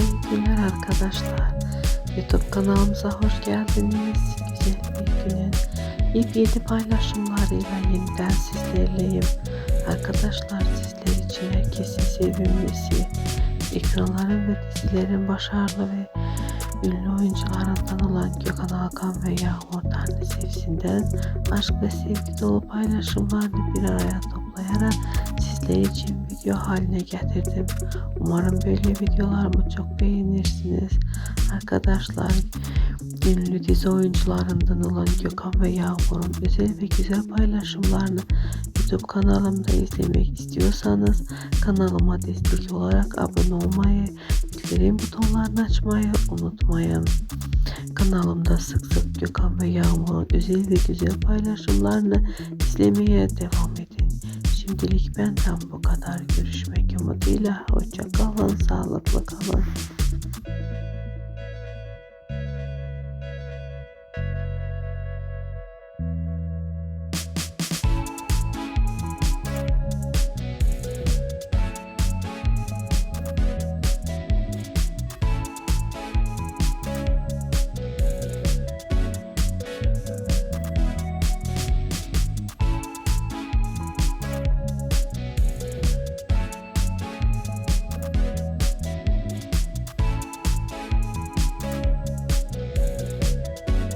sevgiler arkadaşlar. YouTube kanalımıza hoş geldiniz. Güzel bir günün yepyeni paylaşımlarıyla yeniden sizlerleyim. Arkadaşlar sizler için herkesin sevilmesi, ekranların ve dizilerin başarılı ve ünlü oyuncularından olan Gökhan Alkan ve Yağmur Tanrı Sevsin'den aşk ve sevgi dolu paylaşımlarını bir araya toplayarak sizler için video haline getirdim. Umarım böyle videolarımı çok beğenirsiniz. Arkadaşlar ünlü dizi oyuncularından olan Gökhan ve Yağmur'un özel ve güzel paylaşımlarını YouTube kanalımda izlemek istiyorsanız kanalıma destek olarak abone olmayı, bildirim butonlarını açmayı unutmayın. Kanalımda sık sık Gökhan ve Yağmur'un özel ve güzel paylaşımlarını izlemeye devam edin. Şimdilik benden bu kadar. Görüşmek umuduyla. Hoşça kalın, sağlıklı kalın.